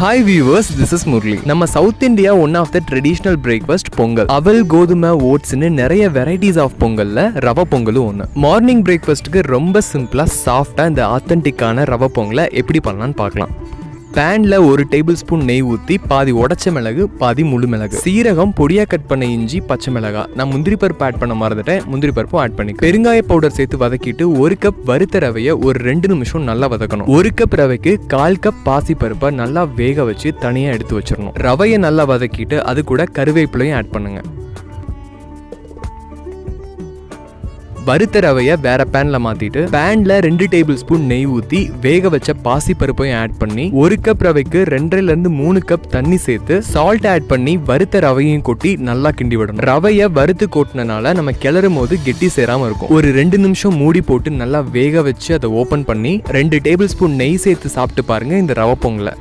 Hi viewers this is Murali நம்ம south India one of the traditional breakfast pongal. அவல் கோதுமை ஓட்ஸ்னு நிறைய varieties of பொங்கல்ல ரவை பொங்கலும் ஒன்று மார்னிங் பிரேக்ஃபாஸ்ட்டுக்கு ரொம்ப சிம்பிளாக சாஃப்டாக இந்த ஆத்தென்டிக்கான ரவை பொங்கலை எப்படி பண்ணலாம்னு பார்க்கலாம். பேனில் ஒரு டேபிள் ஸ்பூன் நெய் ஊற்றி பாதி உடச்ச மிளகு பாதி முழு மிளகு. சீரகம் பொடியாக கட் பண்ண இஞ்சி பச்சை மிளகா. நான் முந்திரி பருப்பு ஆட் பண்ண மறந்துட்டேன். முந்திரி பருப்பும் ஆட் பண்ணி பெருங்காய பவுடர் சேர்த்து வதக்கிட்டு ஒரு கப் வறுத்த ரவையை ஒரு ரெண்டு நிமிஷம் நல்லா வதக்கணும். ஒரு கப் ரவைக்கு கால் கப் பாசி பருப்பை நல்லா வேக வச்சு தனியாக எடுத்து வச்சிடணும். ரவையை நல்லா வதக்கிட்டு அது கூட கருவேப்பிலையும் ஆட் பண்ணுங்கள் வறுத்த ரவையை வேற பேன்ல மாத்திட்டு பேன்ல ரெண்டு டேபிள் ஸ்பூன் நெய் ஊத்தி வேக வச்ச பாசி பருப்பையும் ஆட் பண்ணி ஒரு கப் ரவைக்கு ரெண்டரைல இருந்து மூணு கப் தண்ணி சேர்த்து சால்ட் ஆட் பண்ணி வறுத்த ரவையும் கொட்டி நல்லா கிண்டி விடணும். ரவையை வறுத்து கொட்டினால நம்ம கிளறும் போது கெட்டி சேராம இருக்கும். ஒரு ரெண்டு நிமிஷம் மூடி போட்டு நல்லா வேக வச்சு அதை ஓபன் பண்ணி ரெண்டு டேபிள் ஸ்பூன் நெய் சேர்த்து சாப்பிட்டு பாருங்க இந்த ரவை பொங்கலை.